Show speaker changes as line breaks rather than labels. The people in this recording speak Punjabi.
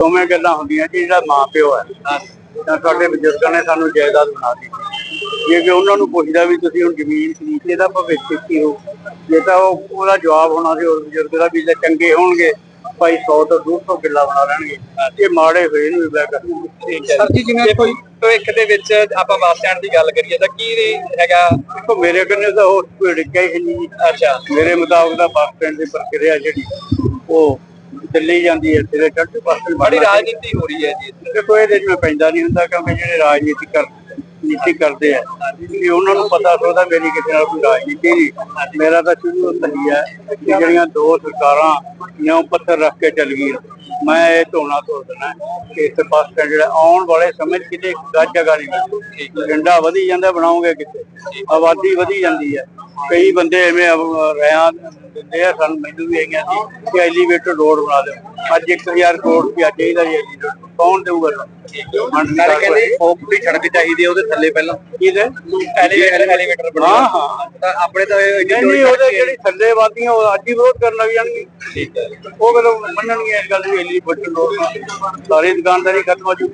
ਦੋਵੇਂ ਗੱਲਾਂ ਹੁੰਦੀਆਂ ਜੀ ਜਿਹੜਾ ਮਾਂ ਪਿਓ ਹੈ। ਤਾਂ ਸਾਡੇ ਬਜ਼ੁਰਗਾਂ ਨੇ ਸਾਨੂੰ ਜਾਇਦਾਦ ਬਣਾ ਦਿੱਤੀ। ਜੇ ਕਿ ਉਹਨਾਂ ਨੂੰ ਪੁੱਛਦਾ ਵੀ ਤੁਸੀਂ ਹੁਣ ਜ਼ਮੀਨ ਖਰੀਦ ਇਹਦਾ ਭਵਿੱਖ ਕੀ ਹੋ? ਜੇ ਤਾਂ ਉਹ ਉਹਦਾ ਜਵਾਬ ਹੋਣਾ ਸੀ ਉਸ ਬਜ਼ੁਰਗ ਦਾ ਵੀ ਜੇ ਚੰਗੇ ਹੋਣਗੇ ਭਾਈ 100 ਤੋਂ 200 ਕਿੱਲਾ ਬਣਾ ਲੈਣਗੇ। ਇਹ ਮਾੜੇ ਹੋਏ ਨੂੰ ਵੀ ਬੈ
ਠੀਕ ਹੈ। ਸਰ ਜੀ ਜਿਵੇਂ ਕੋਈ ਭਵਿੱਖ ਦੇ ਵਿੱਚ ਆਪਾਂ ਬੱਸ ਸਟੈਂਡ ਦੀ ਗੱਲ ਕਰੀਏ ਤਾਂ ਕੀ ਹੈਗਾ?
ਦੇਖੋ ਮੇਰੇ ਕੰਨੇ ਤਾਂ ਉਹ ਕੋਈ ਡਿੱਗਿਆ ਹੀ ਨਹੀਂ
ਅੱਛਾ।
ਮੇਰੇ ਮੁਤਾਬਕ ਤਾਂ ਬੱਸ ਸਟੈਂਡ ਦੀ ਪ੍ਰਕਿਰਿਆ ਜਿਹੜੀ ਉਹ ਚੱਲੀ ਜਾਂਦੀ ਹੈ ਤੇਰੇ ਚੜ੍ਹਦੇ ਸਟੈਂਡ
ਬੜੀ ਰਾਜਨੀਤੀ ਹੋ ਰਹੀ ਹੈ ਜੀ।
ਦੇਖੋ ਇਹਦੇ ਚ ਮੈਂ ਪੈਂਦਾ ਨਹੀਂ ਹੁੰਦਾ ਕਿਉਂਕਿ ਜਿਹੜੇ ਰਾਜਨੀਤੀ ਕਰ ਨੀਤੀ ਕਰਦੇ ਆ ਵੀ ਉਹਨਾਂ ਨੂੰ ਪਤਾ ਸੋਦਾ ਮੇਰੀ ਕਿਸੇ ਨਾਲ ਕੋਈ ਰਾਜਨੀਤੀ ਨਹੀਂ। ਮੇਰਾ ਤਾਂ ਸ਼ੁਰੂ ਤੋਂ ਹੀ ਹੈ ਕਿ ਜਿਹੜੀਆਂ ਦੋ ਸਰਕਾਰਾਂ ਨਿਉ ਪੱਥਰ ਰੱਖ ਕੇ ਚੱਲ ਗਈਆਂ। ਮੈਂ ਇਹ ਧੋਣਾ ਧੋ ਦੇਣਾ ਕਿ ਇਸ ਬੱਸ ਸਟੈਂਡ ਜਿਹੜਾ ਆਉਣ ਵਾਲੇ ਸਮੇਂ ਕਿਤੇ ਗੱਜ ਜਗ੍ਹਾ ਨਹੀਂ ਡੰਡਾ ਵਧੀ ਜਾਂਦਾ ਬਣਾਉਂਗੇ ਕਿਤੇ। ਆਬਾਦੀ ਵਧੀ ਜਾਂਦੀ ਹੈ। ਕਈ ਬੰਦੇ ਐਵੇਂ ਰਿਆਂ ਦਿੰਦੇ ਆ ਸਾਨੂੰ ਮੈਨੂੰ ਵੀ ਆਈਆਂ ਸੀ ਕਿ ਐਲੀਵੇਟਰ ਰੋਡ ਬਣਾ ਦਿਓ। ਅੱਜ 1000 ਕਰੋੜ ਰੁਪਇਆ ਚਾਹੀਦਾ ਜੀ ਐਲੀਵੇਟਰ ਕੌਣ ਦੇਊਗਾ ਸਰਕਾਰ
ਕਹਿੰਦੇ ਦੀ ਸੜਕ ਚਾਹੀਦੀ ਹੈ ਉਹਦੇ ਥੱਲੇ ਪਹਿਲਾਂ।
ਕਿਹਦੇ?
ਐਲੀਵੇਟਰ ਐਲੀਵੇਟਰ
ਹਾਂ
ਤਾਂ ਆਪਣੇ ਤਾਂ ਇਹ
ਨਹੀਂ ਨਹੀਂ ਉਹਦੇ ਜਿਹੜੀ ਥੱਲੇ ਵਾਦੀਆਂ ਉਹ ਅੱਜ ਹੀ ਵਿਰੋਧ ਕਰਨ ਲੱਗ ਜਾਣਗੇ।
ਠੀਕ ਹੈ।
ਉਹ ਗੱਲ ਮੰਨਣਗੇ ਇਸ ਗੱਲ ਵੀ ਐਲੀਵੇਟਰ ਰੋਡ ਸਾਰੀ ਦੁਕਾਨਦਾਰੀ ਖਤਮ ਹੋ ਜੂ